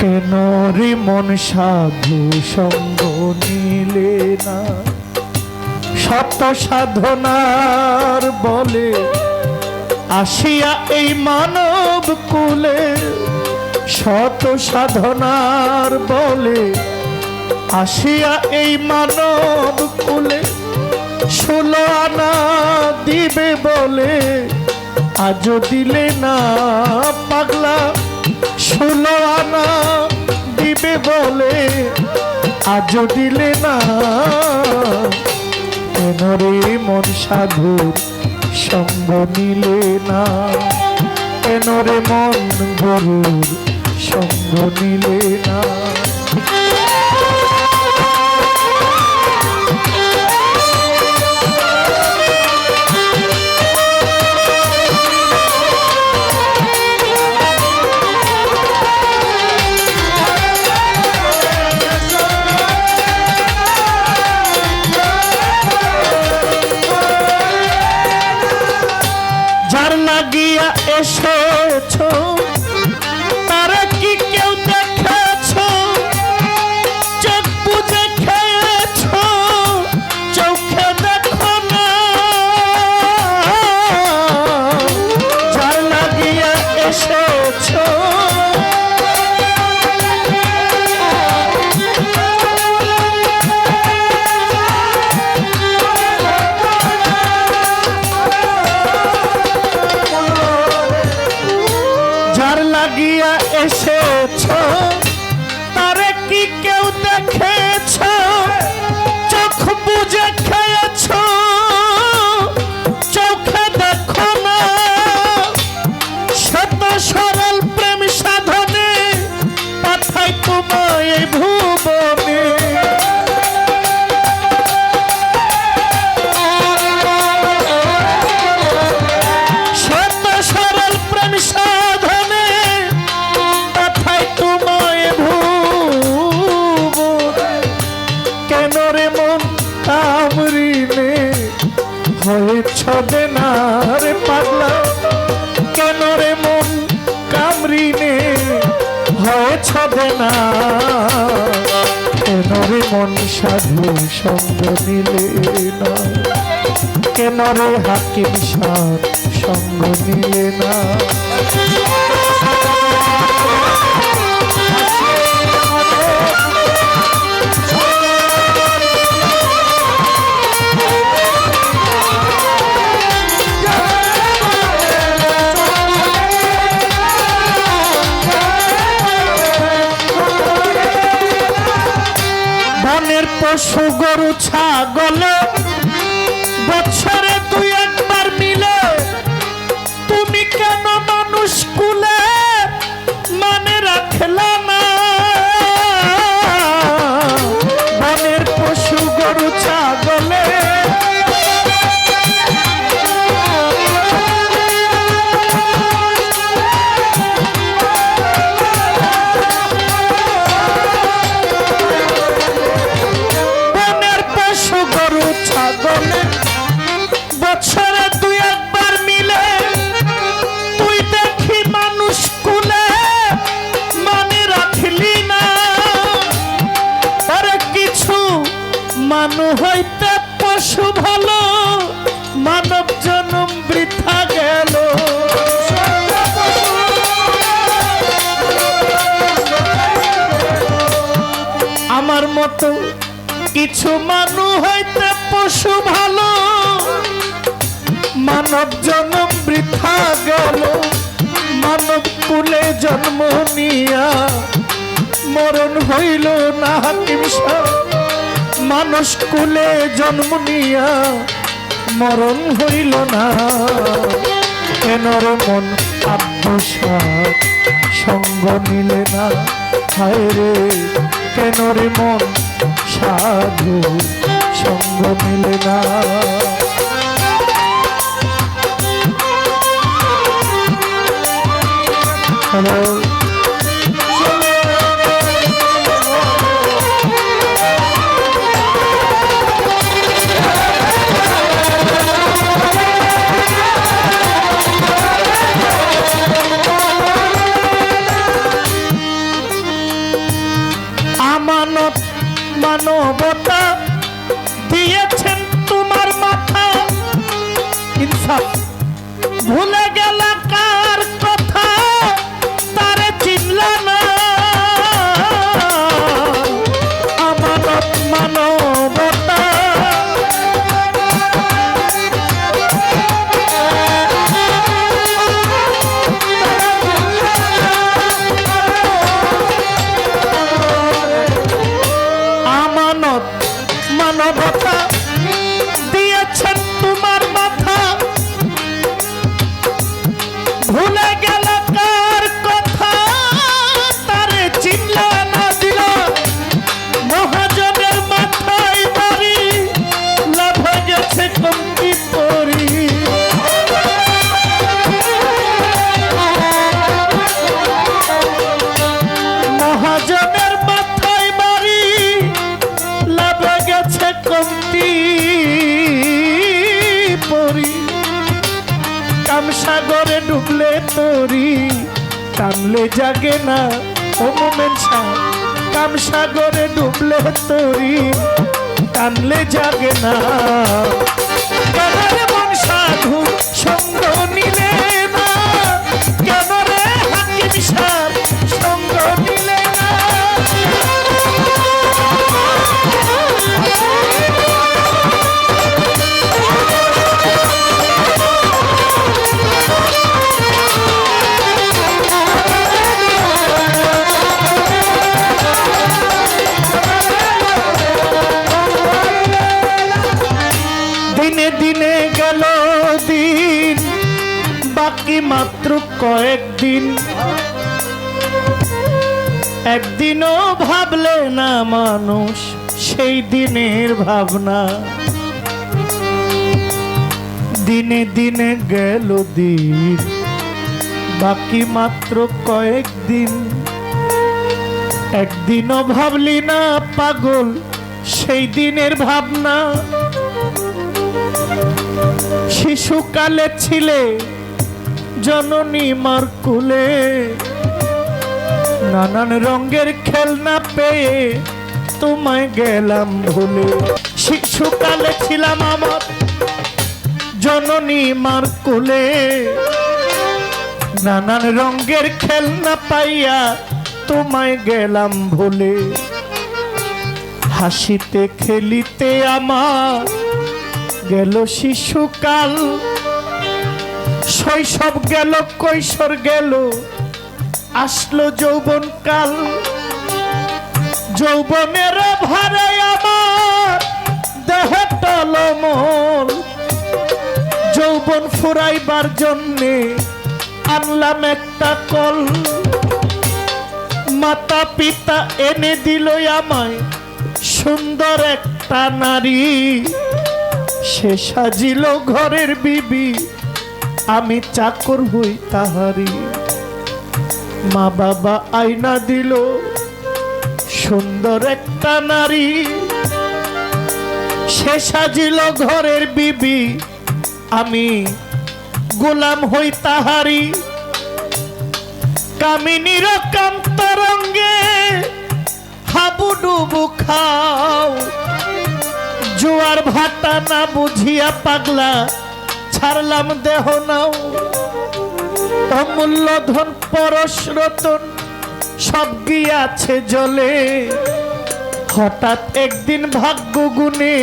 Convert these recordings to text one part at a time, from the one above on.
কেন রে মন সাধু সঙ্গ নিলে না। শত সাধনার বলে আসিয়া এই মানব কুলে। শত সাধনার বলে আসিয়া এই মানব কুলে। ষোলো আনা দিবে বলে, আজও দিলে না পাগলা আজও দিলে না। কেন রে মন সাধুর সঙ্গ নিলে না? কেন মন গরুর সঙ্গ নিলে না? কেন রে মন কামরিনে হয়েছ না রে পাগলা, কেন রে মন কামরিনে হয়েছ না। কেন রে মন সাধু সঙ্গ নিলে না? কেন রে হাকিম সার সঙ্গ নিলে না? বনের কিছু মানু হইতে পশু ভালো। মানব জন্ম বৃথা গেল। মানব কুলে জন্ম নিয়া। মরণ হইল না সাহ। মানুষ কুলে জন্ম নিয়া। মরণ হইল না। কেন রে মন আব্বসার সঙ্গ নিলে না, হায় রে। কেন রে মন? সাধু সঙ্গ মিলে না। হ্যালো ভুলে কমতি পরি। কামসাগরে ডুবলে তরি টানলে জাগে না ও মোমেন কামসাগরে ডুবলে তরি টানলে জাগে না। সাধু সঙ্গ একদিনও ভাবলে না মানুষ, সেই দিনের ভাবনা। দিনে দিনে গেল দিন, বাকি মাত্র কয়েকদিন। একদিনও ভাবলি না পাগল, সেই দিনের ভাবনা। শিশুকালে ছিলে জননী মার কুলে নানান রঙের খেলনা পেয়ে তোমায় গেলাম ভুলে। শিশুকালে ছিলাম আমার জননী মার কুলে। নানান রঙের খেলনা পাইয়া তোমায় গেলাম ভুলে। হাসিতে খেলিতে আমার গেল শিশুকাল। শৈশব গেল, কৈশোর গেল আসলো যৌবন কাল। যৌবনের ভারে আমার দেহ টলমল। যৌবন ফুরাইবার জন্যে আনলাম একটা কল। মাতা পিতা এনে দিল আমায় সুন্দর একটা নারী। সে সাজিল ঘরের বিবি, আমি চাকর হই তাহারি মা বাবা আয়না দিল। সুন্দর একটা নারী। সে সাজিল ঘরের বিবি। আমি গোলাম হই তাহারি কামিনীর কান্তরঙ্গে হাবুডুবু খাও। জোয়ার ভাটা না বুঝিয়া পাগলা, ছাড়লাম দেহ নাও। অমূল্য ধন পরশ রতন, সব গিয়াছে জলে। হঠাৎ একদিন ভাগ্য গুনে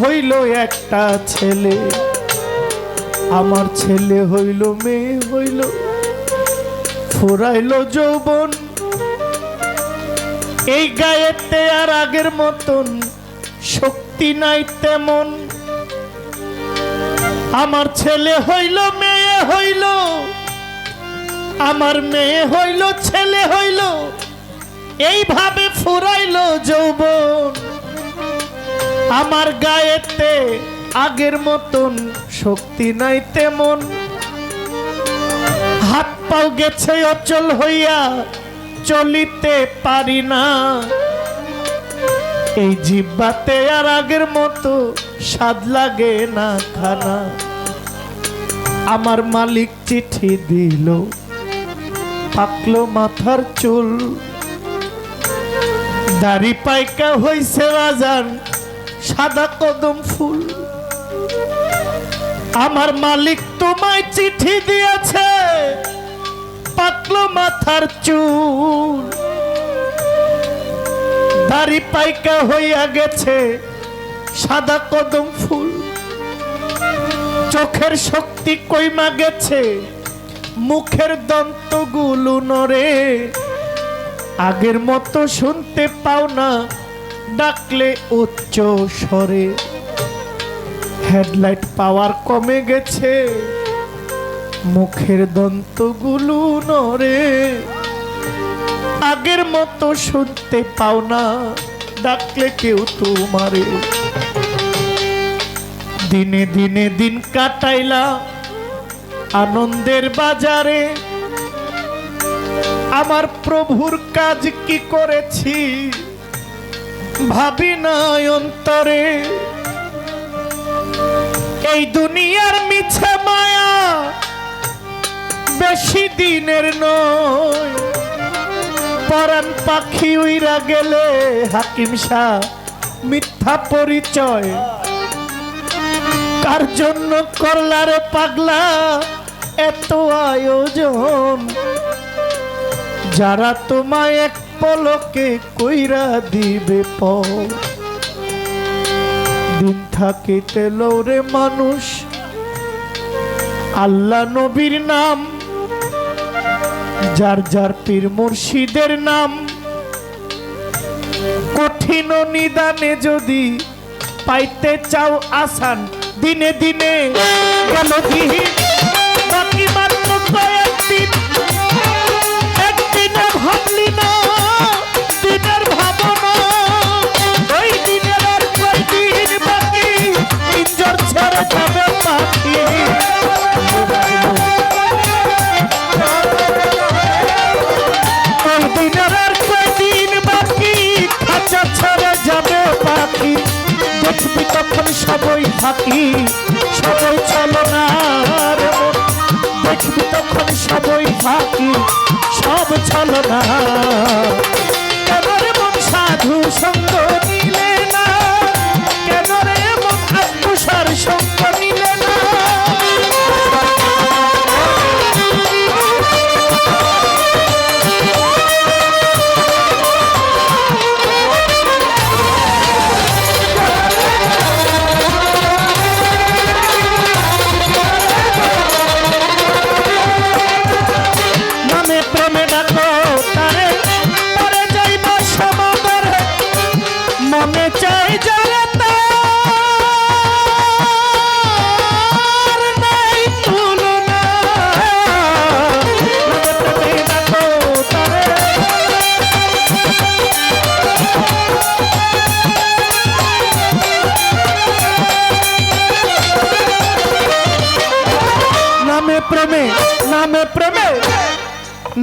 হইল একটা ছেলে। আমার ছেলে হইল, মেয়ে হইল, ফুরাইল যৌবন। এই গায়েতে আর আগের মতন শক্তি নাই তেমন। আমার ছেলে হইল, মেয়ে হইল, আমার মেয়ে হইল, ছেলে হইল, এইভাবে ফুরাইল যৌবন। আমার গায়েতে আগের মতন শক্তি নাই তেমন। হাত পাও গেছে অচল হইয়া চলিতে পারি না। এই জিব্বাতে আর আগের মতো স্বাদ লাগে না, খানা। আমার মালিক চিঠি দিল। পাকলো মাথার চুল। দাড়ি পাইকা হইছে বাজান, সাদা কদম ফুল। আমার মালিক তোমায় চিঠি দিয়েছে পাতলো মাথার চুল। দাড়ি পাইকা হইয়া গেছে, সাদা কদম ফুল। চোখের শক্তি কইমা গেছে? মুখের দন্তগুলো নরে আগের মতো শুনতে পাও না, ডাকলে উচ্চ স্বরে। হেডলাইট পাওয়ার কমে গেছে। মুখের দন্তগুলো নরে আগের মতো শুনতে পাও না, ডাকলে কেউ তোমারে। দিনে দিনে দিন কাটাইলা আনন্দের বাজারে। আমার প্রভুর কাজ কি করেছি ভাবি না অন্তরে। এই দুনিয়ার মিছে মায়া বেশি দিনের নয়। পরাণ পাখি উইরা গেলে হাকিম শাহ মিথ্যা পরিচয় কার জন্য করলারে পাগলা? এত আয়োজন। যারা তোমায় এক পলকে কইরা দিবে পর দিন থাকিতে মানুষ। আল্লাহ নবীর নাম। যার যার পীর মুর্শিদের নাম। কঠিন নিদানে যদি পাইতে চাও আসান দিনে দিনে গেল দিন সবই ফাঁকি সবই চলো না দেখবি তখন সবই ফাঁকি সব চলো না। মন সাধু সঙ্গ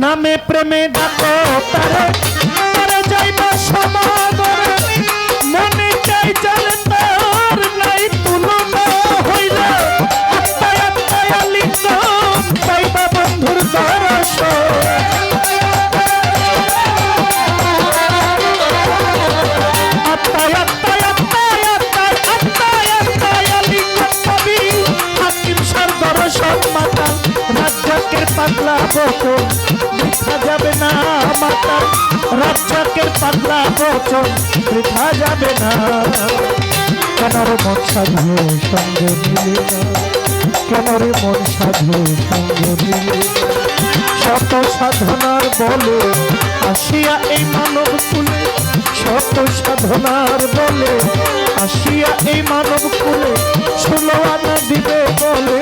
নামে প্রেমে ডাকো, তারে তারে যাইব সমাদরে। মনে চাই জানে তার নাই তুলনা হইলে। আত্মায় আত্মায় লিঙ্গ পাইবা বন্ধুর দর্শন আত্মায় আত্মায় আত্মায় আত্মায় আত্মায় আত্মায় লিঙ্গ কবি হাকিম সার দর্শন মাতা রাজ্জাকের পাগলা বচন বৃথা যাবে না মাতা রাজ্জাকের পাগলা বচন, বৃথা যাবে না। কেন রে মন সাধু সঙ্গে মিলে না? কেন রে মন সাধু সঙ্গে মিলে শত সাধনার বলে আসিয়া এই মানব কুলে, শত সাধনার বলে আসিয়া এই মানব কুলে ষোলো আনা দিবে বলে